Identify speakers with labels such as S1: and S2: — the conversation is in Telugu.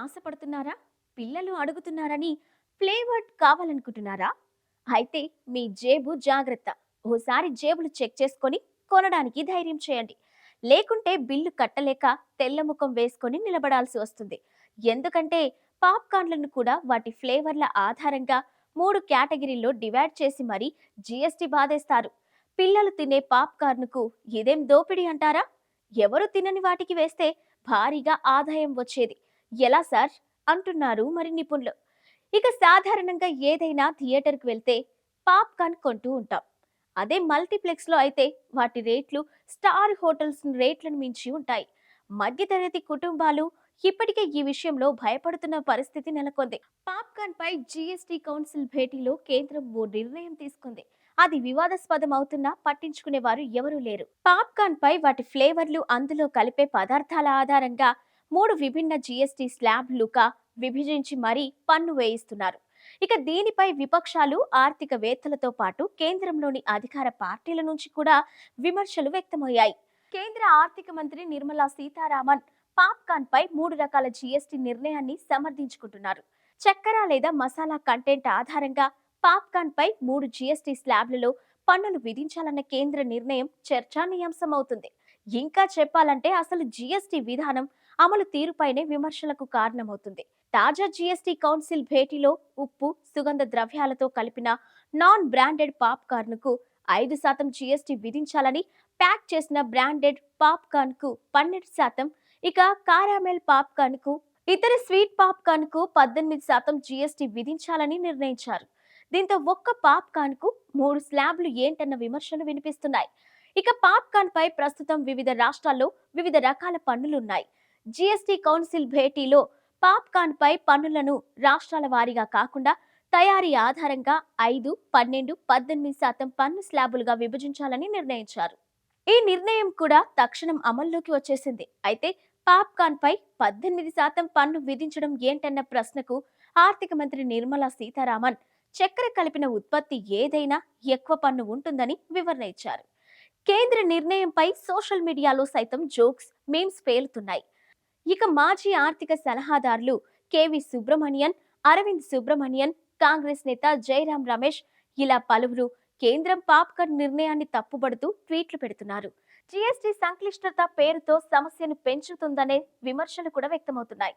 S1: ఆశపడుతున్నారా? పిల్లలు అడుగుతున్నారని ఫ్లేవర్డ్ కావాలనుకుంటున్నారా? అయితే మీ జేబు జాగ్రత్త. ఓసారి జేబులు చెక్ చేసుకొని కొనడానికి ధైర్యం చేయండి. లేకుంటే బిల్లు కట్టలేక తెల్లముఖం వేసుకొని నిలబడాల్సి వస్తుంది. ఎందుకంటే పాప్కార్న్లను కూడా వాటి ఫ్లేవర్ల ఆధారంగా మూడు కేటగిరీల్లో డివైడ్ చేసి మరీ జీఎస్టీ బాధేస్తారు. పిల్లలు తినే పాప్కార్న్కు ఇదేం దోపిడీ అంటారా? ఎవరు తినని వాటికి వేస్తే భారీగా ఆదాయం వచ్చేది. ఎలా సార్? అంటున్నారు మరి నిపుణులు. ఇక సాధారణంగా ఏదైనా థియేటర్కి వెళ్తే పాప్కార్న్ కొంటూ ఉంటాం. అదే మల్టీప్లెక్స్లో అయితే వాటి రేట్లు స్టార్ హోటల్స్ రేట్లను మించి ఉంటాయి. మధ్యతరగతి కుటుంబాలు ఇప్పటికే ఈ విషయంలో భయపడుతున్న పరిస్థితి నెలకొంది. పాప్కార్న్ పై జీఎస్టీ కౌన్సిల్ భేటీలో కేంద్రం ఓ నిర్ణయం తీసుకుంది. అది వివాదాస్పదం అవుతున్నా పట్టించుకునే వారు ఎవరూ లేరు. పాప్కార్న్ పై వాటి ఫ్లేవర్లు అందులో కలిపే పదార్థాల ఆధారంగా మూడు విభిన్న జీఎస్టీ స్లాబ్లుగా విభజించి మరీ పన్ను వేయిస్తున్నారు. ఇక దీనిపై విపక్షాలు ఆర్థికవేత్తలతో పాటు కేంద్రంలోని అధికార పార్టీల నుంచి కూడా విమర్శలు వ్యక్తమయ్యాయి. కేంద్ర ఆర్థిక మంత్రి నిర్మలా సీతారామన్ పాప్కార్న్ పై మూడు రకాల జీఎస్టీ నిర్ణయాన్ని సమర్థించుకుంటున్నారు. చక్కెర లేదా మసాలా కంటెంట్ ఆధారంగా పాప్కార్న్ పై మూడు జీఎస్టీ స్లాబ్లలో పన్నులు విధించాలన్న కేంద్ర నిర్ణయం చర్చానీయాంశమవుతుంది. ఇంకా చెప్పాలంటే అసలు జీఎస్టీ విధానం అమలు తీరుపైనే విమర్శలకు కారణమవుతుంది. తాజా జీఎస్టీ కౌన్సిల్ భేటీలో ఉప్పు సుగంధ ద్రవ్యాలతో కలిపిన నాన్ బ్రాండెడ్ పాప్కార్న్కు ఐదు శాతం జీఎస్టీ విధించాలని ప్యాక్ చేసిన బ్రాండెడ్ పాప్కార్న్కు పన్నెండు శాతం ఇక కారామెల్ పాప్కార్న్కు ఇతర స్వీట్ పాప్కార్న్కు పద్దెనిమిది శాతం జీఎస్టీ విధించాలని నిర్ణయించారు. దీంతో ఒక్క పాప్కార్న్కు మూడు స్లాబ్లు ఏంటన్న విమర్శలు వినిపిస్తున్నాయి. ఇక పాప్కార్న్ పై ప్రస్తుతం వివిధ రాష్ట్రాల్లో వివిధ రకాల పన్నులున్నాయి. జీఎస్టీ కౌన్సిల్ భేటీలో పాప్కార్న్ పై పన్నులను రాష్ట్రాల వారీగా కాకుండా తయారీ ఆధారంగా ఐదు పన్నెండు పద్దెనిమిది శాతం పన్ను స్లాబులుగా విభజించాలని నిర్ణయించారు. ఈ నిర్ణయం కూడా తక్షణం అమల్లోకి వచ్చేసింది. అయితే పాప్కార్న్ పై పద్దెనిమిది శాతం పన్ను విధించడం ఏంటన్న ప్రశ్నకు ఆర్థిక మంత్రి నిర్మలా సీతారామన్ చక్కెర కలిపిన ఉత్పత్తి ఏదైనా ఎక్కువ పన్ను ఉంటుందని వివరణ ఇచ్చారు కేంద్ర నిర్ణయంపై సోషల్ మీడియాలో సైతం జోక్స్ మేమ్స్ పేలుతున్నాయి. ఇక మాజీ ఆర్థిక సలహాదారులు కెవి సుబ్రమణియన్ అరవింద్ సుబ్రమణియన్ కాంగ్రెస్ నేత జైరాం రమేష్ ఇలా పలువురు కేంద్రం పాప్కార్న్ నిర్ణయాన్ని తప్పుబడుతూ ట్వీట్లు పెడుతున్నారు. జీఎస్టీ సంక్లిష్టత పేరుతో సమస్యను పెంచుతుందనే విమర్శలు కూడా వ్యక్తమవుతున్నాయి.